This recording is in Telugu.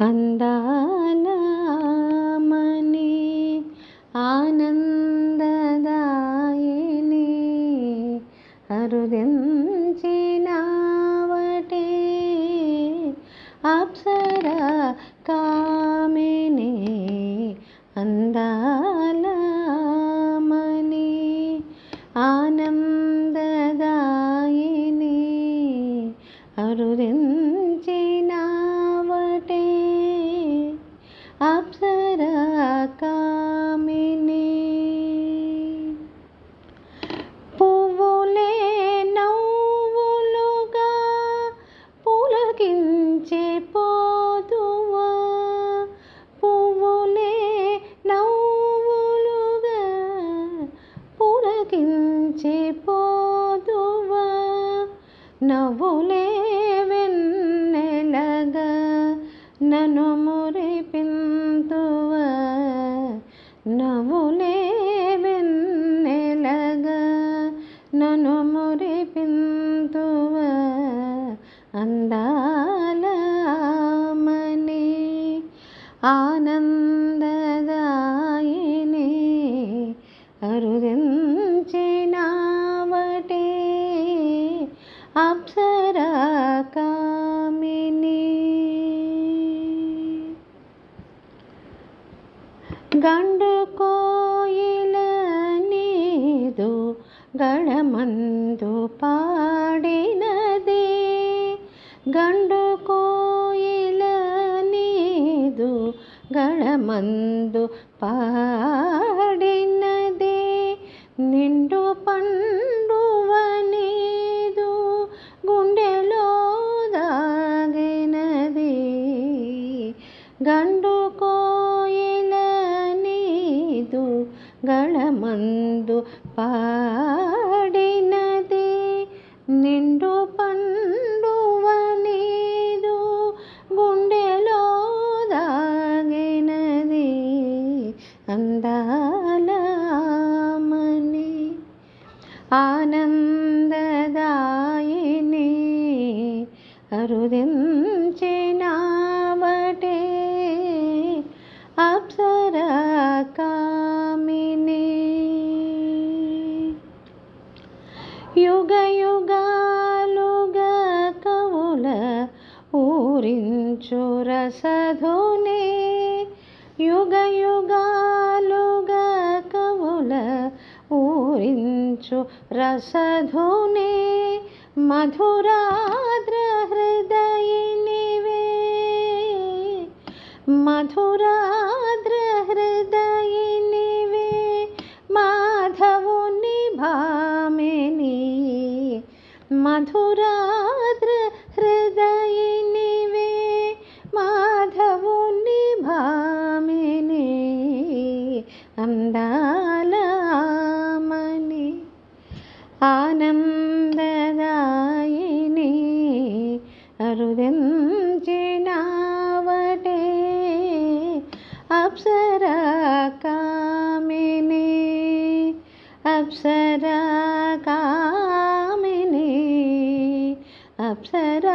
అందాల మణి ఆనందదాయిని అరుదించినావటే. అప్సర కామిని అందాల మణి ఆనందదాయిని నవ్వులే వెన్నెలగా నన్ను మురిపింతువా? నవ్వులే వెన్నెలగా నన్ను మురిపింతువా? అందాల గండు కోయిల నీదు గళమందు పాడినది. గండు కోయిల నీదు గళమందు పాడినది నిండు పండువనీదు గుండెలో దాగినది అందాలమని ఆనంద ఊరించు రసధుని యుగ యుగాలుగా కవుల ఊరించు రసధుని మధురాద్ర హృదయనివే మధురాద్ర హృదయనివే మాధవుని భామిని మధురా ఆనందదాయిని అరుదించినావటే అప్సర కామిని అప్సర కామిని అప్సర కామిని